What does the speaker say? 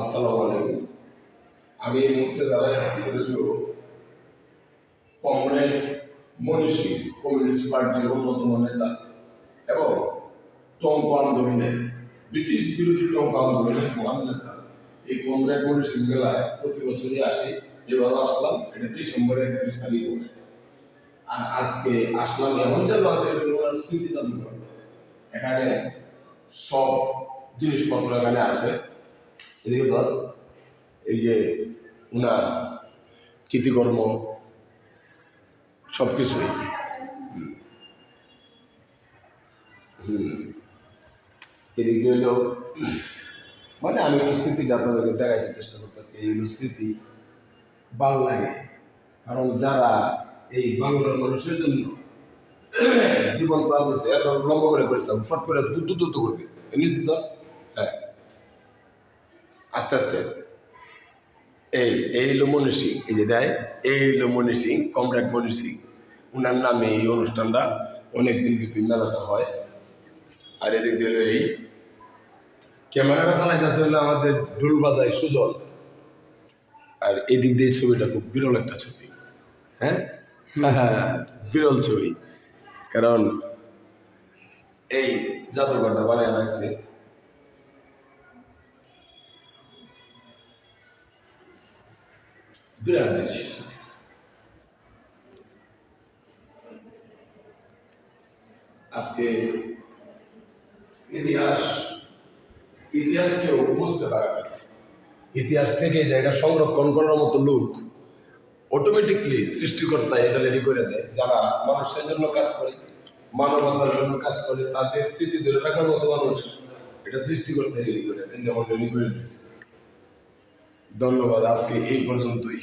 আসসালামু আলাইকুম। আমি এই মুহূর্তে দাঁড়ায় আছি কমরেড মনীষী কমিউনিস্ট পার্টির অন্যতম নেতা এবং টঙ্ক আন্দোলনের ব্রিটিশ বিরোধী টঙ্ক আন্দোলনের মহান নেতা। এই কমরেড মনীষী মেলায় প্রতি বছরই আসি। এবার আসলাম, এটা ডিসেম্বরের একত্রিশ তারিখ হয় আর আজকে আসলাম এমন যেন আছে স্মৃতি এখানে সব জিনিসপত্র এখানে আছে। এদিকে ধর, এই যে উনার কৃতিকর্ম সব কিছুই এদিক দিয়ে হলো মানে আমি একটু স্মৃতিটা আপনাদেরকে দেখাইতে চেষ্টা করতেছি, এই হলো স্মৃতি ভালো লাগে কারণ যারা এই বাংলার মানুষের জন্য জীবন প্রাণ এত লম্বা করে করেছিলাম শর্ট করে দ্রুত দ্রুত করবে। এমনি তো? হ্যাঁ। আস্তে আস্তে। এই এই হলো মনি সিং, এই যে দেয়, এই হলো মনি সিং, কমরেড মনি সিং। উনার নামে এই অনুষ্ঠানটা অনেক দিন ব্যাপী মেলাটা হয়। আর এদিক দিয়ে হলো এই ক্যামেরাটা চালাইতেছে হলো আমাদের ঢোল বাজায় সুজল আর এদিক দিয়ে ছবিটা খুব বিরল একটা ছবি। হ্যাঁ হ্যাঁ বিরল ছবি। কারণ এই জাদুঘরটা বানিয়ে রাখছে বিরাট জিনিস আজকে ইতিহাস ইতিহাস বুঝতে পারে না ইতিহাস থেকে যে এটা সংরক্ষণ করার মতো লোক অটোমেটিকলি সৃষ্টিকর্তা এটা রেডি করে দেয়। যারা মানুষের জন্য কাজ করে, মানবতার জন্য কাজ করে, তাদের স্মৃতি ধরে রাখার মতো মানুষ এটা সৃষ্টিকর্তা রেডি করে দেয়, যেমন রেডি করে দিচ্ছে ধন্যবাদ আজকে এই পর্যন্তই।